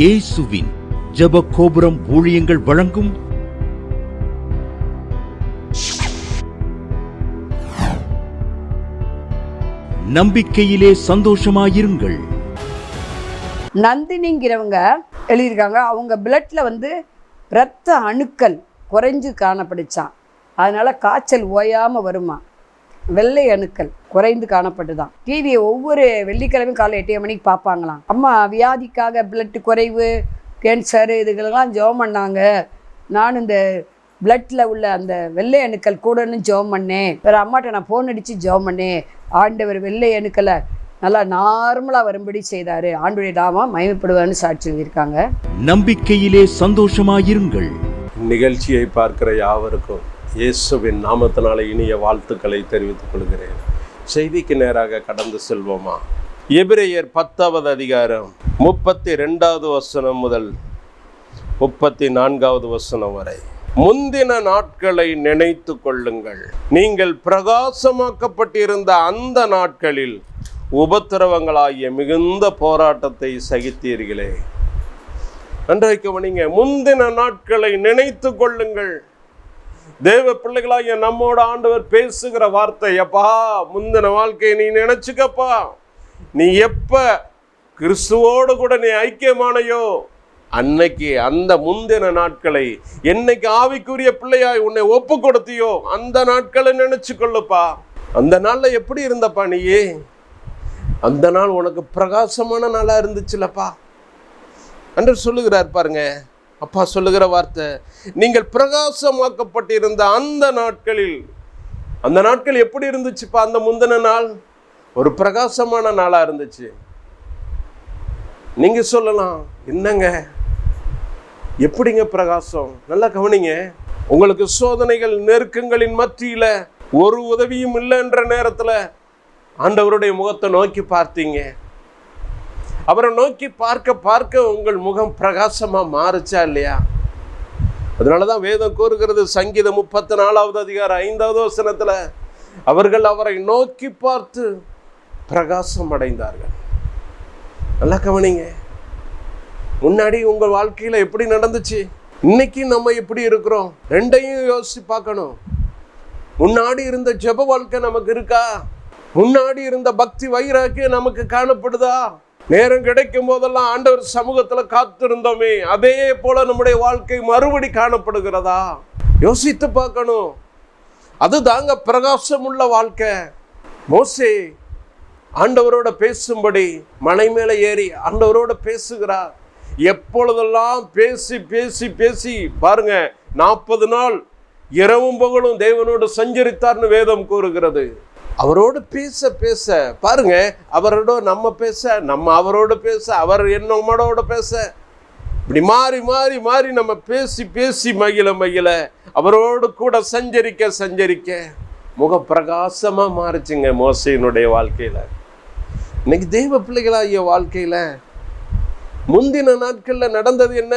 இயேசுவின் ஜெப கோபுரம் ஊழியங்கள் வழங்கும் நம்பிக்கையிலே சந்தோஷமாயிருங்கள். நந்தினிங்கிறவங்க எழுதியிருக்காங்க. அவங்க பிளட்டில் வந்து இரத்த அணுக்கள் குறைஞ்சு காணப்படுச்சான் அதனால் காய்ச்சல் ஓயாமல் வருமா வெள்ளை அணுக்கள் குறைந்து காணப்பட்டுதான். டிவியை ஒவ்வொரு வெள்ளிக்கிழமையும் காலை எட்டே மணிக்கு பார்ப்பாங்களாம். அம்மா வியாதிக்காக பிளட்டு குறைவு கேன்சர் இதுகளெல்லாம் ஜெபம் பண்ணாங்க. நான் இந்த பிளட்டில் உள்ள அந்த வெள்ளை அணுக்கள் கூடன்னு ஜெபம் பண்ணேன். வேறு அம்மாட்ட நான் ஃபோன் அடித்து ஜெபம் பண்ணேன். ஆண்டவர் வெள்ளை அணுக்களை நல்லா நார்மலாக வரும்படி செய்தார். ஆண்டுடைய நாம மயமப்படுவான்னு சாட்சி சொல்லியிருக்காங்க. நம்பிக்கையிலே சந்தோஷமாயிருங்கள். நிகழ்ச்சியை பார்க்கிற யாவருக்கும் இயேசுவின் நாமத்தினால இனிய வாழ்த்துக்களை தெரிவித்துக் கொள்கிறேன். செய்திக்கு நேராக கடந்து செல்வோமா? எபிரேயர் பத்தாவது அதிகாரம் முப்பத்தி ரெண்டாவது வசனம் முதல் முப்பத்தி நான்காவது வசனம் வரை. முந்தின நாட்களை நினைத்து கொள்ளுங்கள். நீங்கள் பிரகாசமாக்கப்பட்டிருந்த அந்த நாட்களில் உபத்திரவங்களாகிய மிகுந்த போராட்டத்தை சகித்தீர்களே. அன்றைக்கு நீங்கள் முந்தின நாட்களை நினைத்து கொள்ளுங்கள். தேவ பிள்ளைகளாகிய நம்மோட ஆண்டவர் பேசுகிற வார்த்தை அப்பா முந்தின வாழ்க்கையை நீ நினைச்சுக்கப்பா. நீ எப்ப கிறிஸ்துவோடு கூட நீ ஐக்கியமானையோ அன்னைக்கு அந்த முந்தின நாட்களை என்னைக்கு ஆவிக்குரிய பிள்ளையாய் உன்னை ஒப்பு கொடுத்தியோ அந்த நாட்களை நினைச்சு கொள்ளுப்பா அந்த நாள்ல எப்படி இருந்தப்பா நீயே அந்த நாள் உனக்கு பிரகாசமான நாளா இருந்துச்சுலப்பா. என்று சொல்லுகிறார் பாருங்க அப்பா சொல்லுகிற வார்த்தை நீங்கள் பிரகாசமாக்கப்பட்டிருந்த அந்த நாட்களில் அந்த நாட்கள் எப்படி இருந்துச்சுப்பா அந்த முந்தின நாள்? ஒரு பிரகாசமான நாளாக இருந்துச்சு. நீங்கள் சொல்லலாம் என்னங்க? எப்படிங்க பிரகாசம்? நல்லா கவனிங்க. உங்களுக்கு சோதனைகள் நெருக்கங்களின் மத்தியில் ஒரு உதவியும் இல்லைன்ற நேரத்தில் ஆண்டவருடைய முகத்தை நோக்கி பார்த்தீங்க. அவரை நோக்கி பார்க்க பார்க்க உங்கள் முகம் பிரகாசமாக மாறுச்சா இல்லையா? அதனால தான் வேதம் கூறுகிறது சங்கீதம் முப்பத்தி நாலாவது அதிகாரம் ஐந்தாவது வசனத்தில் அவர்கள் அவரை நோக்கி பார்த்து பிரகாசம் அடைந்தார்கள் நல்லா கவனிங்க. முன்னாடி உங்கள் வாழ்க்கையில் எப்படி நடந்துச்சு? இன்னைக்கு நம்ம எப்படி இருக்கிறோம்? ரெண்டையும் யோசிச்சு பார்க்கணும். முன்னாடி இருந்த ஜெப வாழ்க்கை நமக்கு இருக்கா? முன்னாடி இருந்த பக்தி வைராக்கியம் நமக்கு காணப்படுதா? நேரம் கிடைக்கும் போதெல்லாம் ஆண்டவர் சமூகத்தில் காத்திருந்தோமே. அதே போல நம்முடைய வாழ்க்கை மறுபடி காணப்படுகிறதா? யோசித்து பார்க்கணும். அது தாங்க பிரகாசம் உள்ள வாழ்க்கை. மோசே ஆண்டவரோட பேசும்படி மலை மேலே ஏறி ஆண்டவரோட பேசுகிறார். எப்பொழுதெல்லாம் பேசி பேசி பேசி பாருங்க நாற்பது நாள் இரவும் பகலும் தேவனோடு சஞ்சரித்தார்னு வேதம் கூறுகிறது. அவரோடு பேச பேச பாருங்க அவரோட நம்ம பேச நம்ம அவரோட பேச அவர் என்னோட பேச. இப்படி மாறி மாறி மாறி நம்ம பேசி பேசி மகிழ மகிழ அவரோடு கூட சஞ்சரிக்க சஞ்சரிக்க முகப்பிரகாசமாக மாறுச்சுங்க மோசையினுடைய வாழ்க்கையில். இன்னைக்கு தெய்வ பிள்ளைகளாகிய வாழ்க்கையில் முந்தின நாட்களில் நடந்தது என்ன?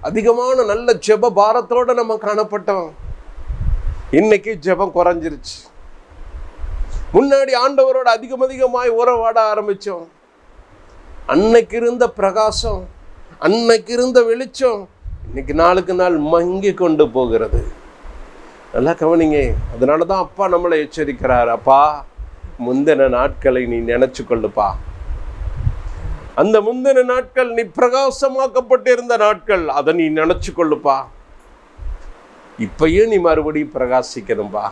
அதிகமான நல்ல ஜெப பாரத்தோட நம்ம காணப்பட்டோம். இன்னைக்கு ஜெபம் குறைஞ்சிருச்சு. முன்னாடி ஆண்டவரோட அதிகம் அதிகமாய் உறவாட ஆரம்பித்தோம் அன்னைக்கு இருந்த பிரகாசம் அன்னைக்கு இருந்த வெளிச்சம் இன்னைக்கு நாளுக்கு நாள் மங்கி கொண்டு போகிறது. நல்லா கவனிங்க அதனால தான் அப்பா நம்மளை எச்சரிக்கிறார். அப்பா முந்தின நாட்களை நீ நினைச்சு கொள்ளுப்பா. அந்த முந்தின நாட்கள் நீ பிரகாசமாக்கப்பட்டிருந்த நாட்கள் அதை நீ நினைச்சு கொள்ளுப்பா. இப்பயும் நீ மறுபடியும் பிரகாசிக்கணும்பா.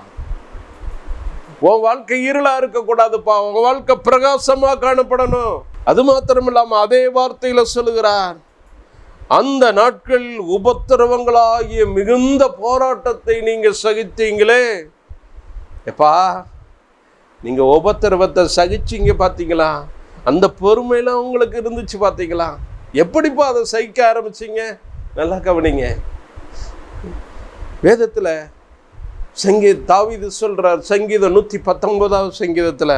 உன் வாழ்க்கை இருளா இருக்கக்கூடாதுப்பா உன் வாழ்க்கை பிரகாசமா காணப்படணும். அது மாத்திரம் இல்லாம அதே வார்த்தையில சொல்லுகிறார். அந்த நாட்களில் உபத்திரவங்களாகிய மிகுந்த போராட்டத்தை நீங்க சகித்தீங்களே. எப்பா நீங்க உபத்திரவத்தை சகிச்சீங்க பாத்தீங்களா? அந்த பொறுமையெல்லாம் உங்களுக்கு இருந்துச்சு பாத்தீங்களா? எப்படிப்பா அதை சகிக்க ஆரம்பிச்சீங்க? நல்லா கவனிங்க. வேதத்துல சங்கீத தாவிது சொல்கிறார் சங்கீதம் நூற்றி பத்தொன்பதாவது சங்கீதத்தில்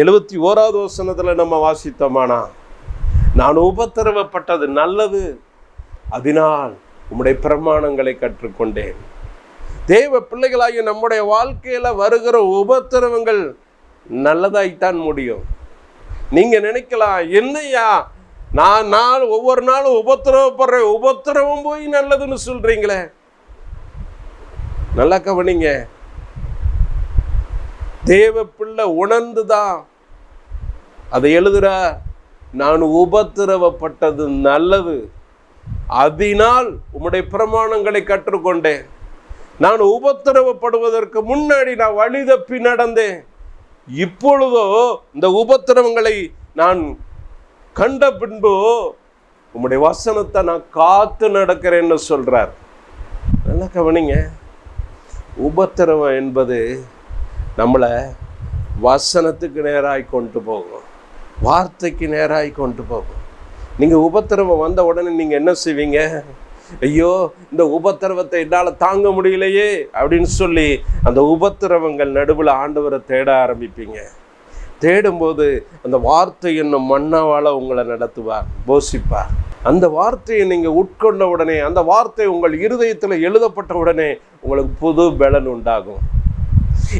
எழுபத்தி ஓராவது வசனத்தில் நம்ம வாசித்தோமானா? நான் உபத்திரவப்பட்டது நல்லது அதனால் உம்முடைய பிரமாணங்களை கற்றுக்கொண்டேன். தேவ பிள்ளைகளாகிய நம்முடைய வாழ்க்கையில் வருகிற உபத்திரவங்கள் நல்லதாய்த்தான் முடியும். நீங்கள் நினைக்கலாம் என்னையா? நான் நாள் ஒவ்வொரு நாளும் உபத்திரவப்படுற உபத்திரவம் போய் நல்லதுன்னு சொல்கிறீங்களே நல்லா கவனிங்க தேவ பிள்ளை உணர்ந்து தான் அதை எழுதுறா நான் உபத்திரவப்பட்டது நல்லது. அதனால் உம்முடைய பிரமாணங்களை கற்றுக்கொண்டேன். நான் உபத்திரவப்படுவதற்கு முன்னாடி நான் வழி தப்பி நடந்தேன். இப்பொழுதோ இந்த உபத்திரவங்களை நான் கண்ட பின்பு உம்முடைய வசனத்தை நான் காத்து நடக்கிறேன்னு சொல்றார். நல்லா கவனிங்க உபத்திரவம் என்பது நம்மளை வசனத்துக்கு நேராக கொண்டு போகும். வார்த்தைக்கு நேராக கொண்டு போகும். நீங்கள் உபத்திரவம் வந்த உடனே நீங்கள் என்ன செய்வீங்க? ஐயோ இந்த உபத்திரவத்தை என்னால் தாங்க முடியலையே அப்படின்னு சொல்லி அந்த உபத்திரவங்கள் நடுவில் ஆண்டவரை தேட ஆரம்பிப்பீங்க. தேடும்போது அந்த வார்த்தை என்னும் மன்னாவால் உங்களை நடத்துவார் போஷிப்பார். அந்த வார்த்தையை நீங்கள் உட்கொண்ட உடனே அந்த வார்த்தை உங்கள் இருதயத்தில் எழுதப்பட்ட உடனே உங்களுக்கு புது பலன் உண்டாகும்.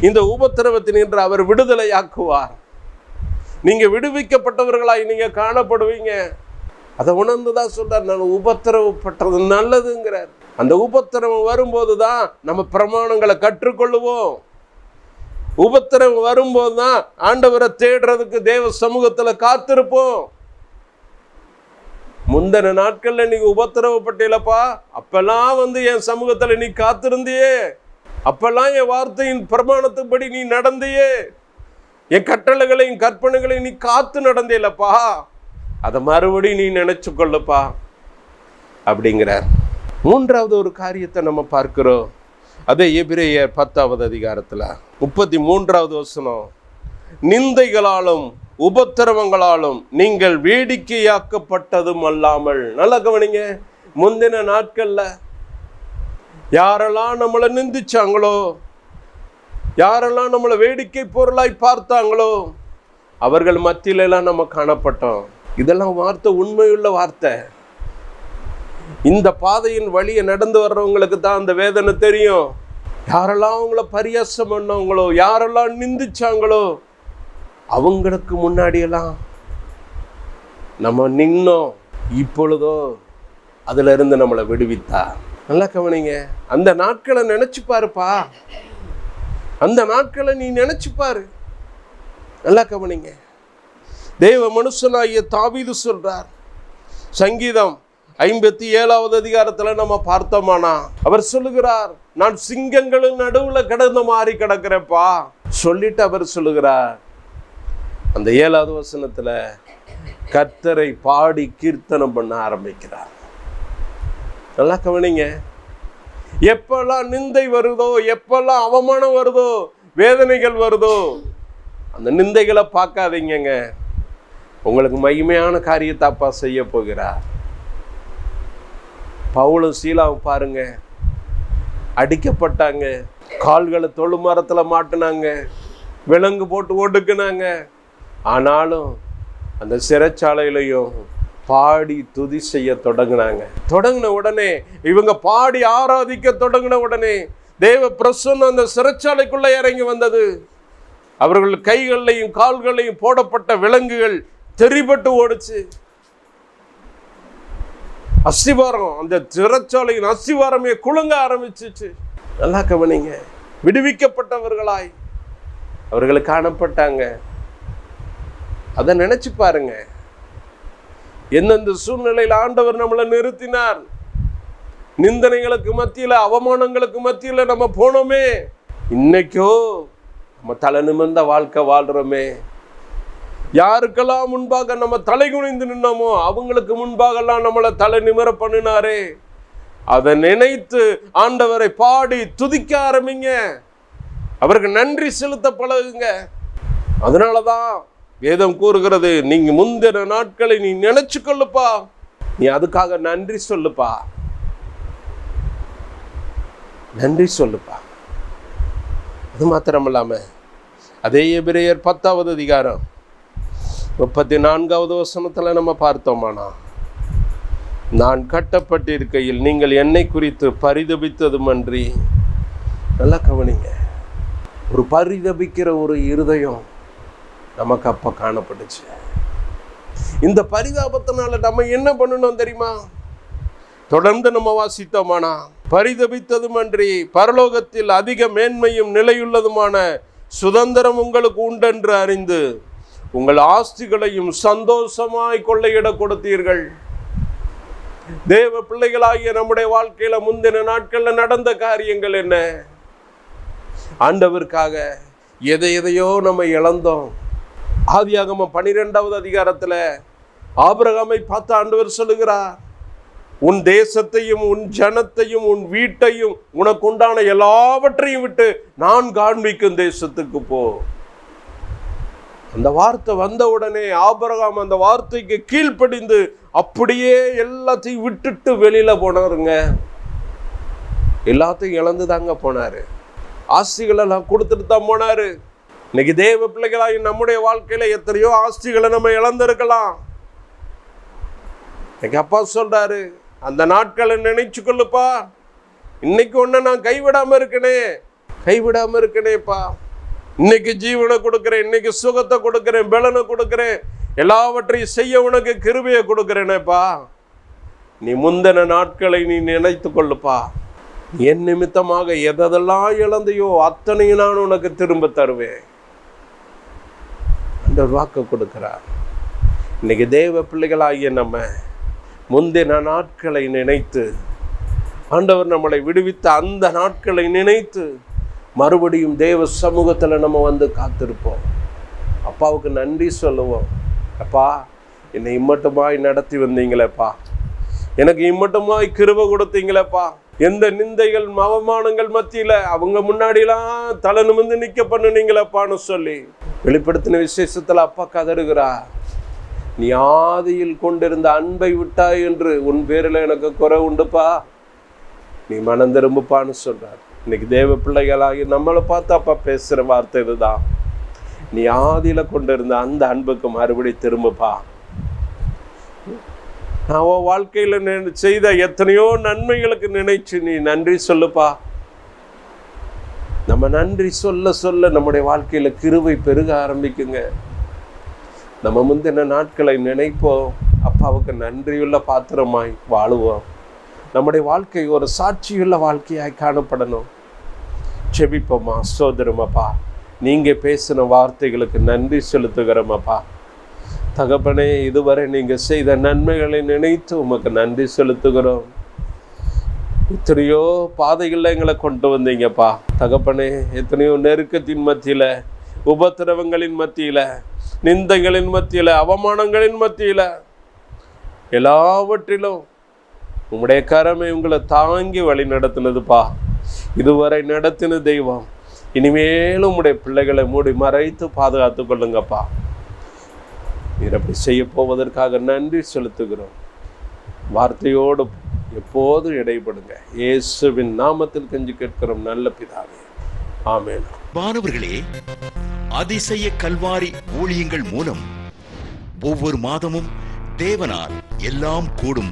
இந்த உபத்திரவத்தினின்று அவர் விடுதலையாக்குவார். நீங்கள் விடுவிக்கப்பட்டவர்களாய் நீங்கள் காணப்படுவீங்க. அதை உணர்ந்து தான் சொல்கிறார் நான் உபத்திரவப்பட்டது நல்லதுங்கிறார். அந்த உபத்திரவம் வரும்போது தான் நம்ம பிரமாணங்களை கற்றுக்கொள்ளுவோம். உபத்திரம் வரும்போது தான் ஆண்டவரை தேடுறதுக்கு தேவ சமூகத்தில் காத்திருப்போம். முந்தின நாட்கள்ல நீ உபத்திரவப்பட்டீங்களப்பா அப்பெல்லாம் வந்து என் சமூகத்துல நீ காத்திருந்தியே. அப்பெல்லாம் என் வார்த்தையின் பிரமாணத்துப்படி நீ நடந்தியே. என் கட்டளைகளையும் கற்பனைகளையும் நீ காத்து நடந்தேலப்பா. அதை மறுபடியும் நீ நினைச்சு கொள்ளப்பா அப்படிங்கிறார். மூன்றாவது ஒரு காரியத்தை நம்ம பார்க்கிறோம். அதே எபிரேயர் பத்தாவது அதிகாரத்தில் முப்பத்தி மூன்றாவது வசனம் நிந்தைகளாலும் உபத்திரவங்களாலும் நீங்கள் வேடிக்கையாக்கப்பட்டதும் அல்லாமல் நல்லா கவனிங்க முந்தின நாட்களில் யாரெல்லாம் நம்மளை நிந்திச்சாங்களோ யாரெல்லாம் நம்மளை வேடிக்கை பொருளாய் பார்த்தாங்களோ அவர்கள் மத்தியிலெல்லாம் நம்ம காணப்பட்டோம். இதெல்லாம் வார்த்தை உண்மையுள்ள வார்த்தை. இந்த பாதையின் வழியை நடந்து வர்றவங்களுக்கு தான் அந்த வேதனை தெரியும். யாரெல்லாம் அவங்கள பரியாசம் பண்ணவங்களோ யாரெல்லாம் நிந்திச்சாங்களோ அவங்களுக்கு முன்னாடியெல்லாம் நம்ம நின்னோம். இப்பொழுதோ அதுல இருந்து நம்மளை விடுவித்தா. நல்லா கவனிங்க. அந்த நாட்களை நினச்சி பாருப்பா. அந்த நாட்களை நீ நினச்சி பாரு. நல்லா கவனிங்க. தெய்வ மனுஷனாகிய தாவீது சொல்கிறார் சங்கீதம் ஐம்பத்தி ஏழாவது அதிகாரத்தில் நம்ம பார்த்தோமானா? அவர் சொல்லுகிறார் நான் சிங்கங்களின் நடுவில் கிடந்த மாறி கிடக்கிறப்பா சொல்லிட்டு அவர் சொல்லுகிறார். அந்த ஏழாவது வசனத்தில் கர்த்தரை பாடி கீர்த்தனம் பண்ண ஆரம்பிக்கிறார். நல்லா கவனிங்க. எப்பெல்லாம் நிந்தை வருதோ எப்பெல்லாம் அவமானம் வருதோ வேதனைகள் வருதோ அந்த நிந்தைகளை பார்க்காதீங்கங்க. உங்களுக்கு மகிமையான காரியத்தை அப்பா செய்ய போகிறார். பவுலும் சீலாவை பாருங்க. அடிக்கப்பட்டாங்க. கால்களை தொழுமரத்தில் மாட்டினாங்க. விலங்கு போட்டு ஒடுக்குனாங்க. ஆனாலும் அந்த சிறைச்சாலையிலையும் பாடி துதி செய்ய தொடங்கினாங்க. தொடங்கின உடனே இவங்க பாடி ஆராதிக்க தொடங்கின உடனே தேவ பிரசன்னம் அந்த சிறைச்சாலைக்குள்ள இறங்கி வந்தது. அவர்கள் கைகள்லையும் கால்களையும் போடப்பட்ட விலங்குகள் தெரிபட்டு ஓடுச்சு. அஸ்திவாரம் அந்த சிறைச்சாலையின் அஸ்திவாரமே குலுங்க ஆரம்பிச்சிச்சு. நல்லா கவனிங்க. விடுவிக்கப்பட்டவர்களாய் அவர்கள் காணப்பட்டாங்க. அதை நினைச்சு பாருங்க. எந்தெந்த சூழ்நிலையில் ஆண்டவர் நம்மளை நிறுத்தினார்? நிந்தனைகளுக்கு மத்தியில் அவமானங்களுக்கு மத்தியில் நம்ம போனோமே. இன்னைக்கோ நம்ம தலை நிமிர்ந்த வாழ்க்கை வாழ்கிறோமே யாருக்கெல்லாம் முன்பாக நம்ம தலை குனிந்து நின்னோமோ அவங்களுக்கு முன்பாகலாம் நம்மளை தலை நிமிர பண்ணினாரே. அதை நினைத்து ஆண்டவரை பாடி துதிக்க ஆரம்பிங்க. அவருக்கு நன்றி செலுத்த பழகுங்க. அதனால தான் வேதம் கூறுகிறது நீங்க முந்தின நாட்களை நீ நினைச்சு கொள்ளுப்பா. நீ அதுக்காக நன்றி சொல்லுப்பா. நன்றி சொல்லுப்பா. அது மாத்திரமில்லாம அதே எபிரேயர் பத்தாவது அதிகாரம். முப்பத்தி நான்காவது வசனத்தில் நம்ம பார்த்தோமானா? நான் கட்டப்பட்டிருக்கையில் நீங்கள் என்னை குறித்து பரிதபித்ததுமன்றி. நல்லா கவனிங்க. ஒரு பரிதபிக்கிற ஒரு இருதயம் நமக்கு அப்போ காணப்பட்டுச்சு. இந்த பரிதாபத்தினால நம்ம என்ன பண்ணணும் தெரியுமா? தொடர்ந்து நம்ம வாசித்தோமானா? பரிதபித்ததுமன்றி பரலோகத்தில் அதிக மேன்மையும் நிலையுள்ளதுமான சுதந்திரம் உங்களுக்கு உண்டென்று அறிந்து உங்கள் ஆஸ்திகளையும் சந்தோஷமாய் கொள்ளையிட கொடுத்தீர்கள். தேவ பிள்ளைகளாகிய நம்முடைய வாழ்க்கையில முந்தின நாட்கள்ல நடந்த காரியங்கள் என்ன? ஆண்டவருக்காக எதை எதையோ நம்ம இழந்தோம். ஆதியாகம பனிரெண்டாவது அதிகாரத்துல ஆபரகமை பார்த்து ஆண்டவர் சொல்லுகிறார் உன் தேசத்தையும் உன் ஜனத்தையும் உன் வீட்டையும் உனக்கு உண்டான எல்லாவற்றையும் விட்டு நான் காண்பிக்கும் தேசத்துக்கு போ. அந்த வார்த்தை வந்த உடனே ஆபிரகாம் அந்த வார்த்தைக்கு கீழ்ப்படிந்து அப்படியே எல்லாத்தையும் விட்டுட்டு வெளியில போனாருங்க. எல்லாத்தையும் இழந்து தாங்க போனாரு. ஆஸ்திகளை எல்லாம் கொடுத்துட்டு தான் போனாரு. இன்னைக்கு தேவ பிள்ளைகளாகி நம்முடைய வாழ்க்கையில எத்தனையோ ஆஸ்திகளை நம்ம இழந்திருக்கலாம். இன்னைக்கு அப்பா சொல்றாரு அந்த நாட்களை நினைச்சு கொள்ளுப்பா. இன்னைக்கு ஒன்று நான் கைவிடாம இருக்கனே. கைவிடாம இருக்கனேப்பா. இன்னைக்கு ஜீவனை கொடுக்குறேன் இன்னைக்கு சுகத்தை கொடுக்குறேன் பலனை கொடுக்குறேன். எல்லாவற்றையும் செய்ய உனக்கு கிருபையை கொடுக்குறேனேப்பா. நீ முந்தின நாட்களை நீ நினைத்து கொள்ளுப்பா. என் நிமித்தமாக எதெல்லாம் இழந்தையோ அத்தனையும் நான் உனக்கு திரும்ப தருவேன். அந்த வாக்கு கொடுக்கிறார். இன்னைக்கு தேவ பிள்ளைகளாகிய நம்ம முந்தின நாட்களை நினைத்து ஆண்டவர் நம்மளை விடுவித்த அந்த நாட்களை நினைத்து மறுபடியும் தேவ சமூகத்தில் நம்ம வந்து காத்திருப்போம். அப்பாவுக்கு நன்றி சொல்லுவோம். அப்பா என்னை இம்மட்டுமாய் நடத்தி வந்தீங்களேப்பா. எனக்கு இம்மட்டுமாய் கிருப கொடுத்தீங்களேப்பா. எந்த நிந்தைகள் அவமானங்கள் மத்தியில் அவங்க முன்னாடிலாம் தலை நிமிர்ந்து நிற்க பண்ணுனீங்களேப்பான்னு சொல்லி வெளிப்படுத்தின விசேஷத்தில் அப்பா கதறுகிறா நீ ஆதியில் கொண்டிருந்த அன்பை விட்டாய் என்று உன் பேரில் எனக்கு குறை உண்டுப்பா. நீ மனம் திரும்புப்பான்னு சொல்கிறார் இன்னைக்கு தேவ பிள்ளைகளாகி நம்மளை பார்த்து அப்பா பேசுகிற வார்த்தை இதுதான். நீ ஆதியில கொண்டிருந்த அந்த அன்புக்கு மறுபடி திரும்புப்பா. நான் உன் வாழ்க்கையில் செய்த எத்தனையோ நன்மைகளுக்கு நினைச்சு நீ நன்றி சொல்லுப்பா. நம்ம நன்றி சொல்ல சொல்ல நம்முடைய வாழ்க்கையில கிருவை பெருக ஆரம்பிக்குங்க. நம்ம முந்தின நாட்களை நினைப்போம். அப்பாவுக்கு நன்றியுள்ள பாத்திரமாய் வாழுவோம். நம்முடைய வாழ்க்கை ஒரு சாட்சியுள்ள வாழ்க்கையாய் காணப்படணும். செபிப்போமா? சோதரமாப்பா. நீங்கள் பேசின வார்த்தைகளுக்கு நன்றி செலுத்துகிறோமப்பா. தகப்பனே இதுவரை நீங்கள் செய்த நன்மைகளை நினைத்து உமக்கு நன்றி செலுத்துகிறோம். எத்தனையோ பாதைகளில் எங்களை கொண்டு வந்தீங்கப்பா. தகப்பனே எத்தனையோ நெருக்கத்தின் மத்தியில் உபத்திரவங்களின் மத்தியில் நிந்தைகளின் மத்தியில் அவமானங்களின் மத்தியில் எல்லாவற்றிலும் உம்முடைய கரமே உங்களை தாங்கி வழி நடத்தினதுப்பா. இதுவரை நடத்தின தெய்வம் இனிமேலும் உடைய பிள்ளைகளை மூடி மறைத்து பாதுகாத்து கொள்ளுங்கப்பா. நீர் அப்படி செய்ய போவதற்காக நன்றி செலுத்துகிறோம். வார்த்தையோடு எப்போதும் இடைப்படுங்க. இயேசுவின் நாமத்தில் கஞ்சி கேட்கிறோம் நல்ல பிதாவே. ஆமேன். மாணவர்களே அதிசய கல்வாரி ஊழியங்கள் மூலம் ஒவ்வொரு மாதமும் தேவனால் எல்லாம் கூடும்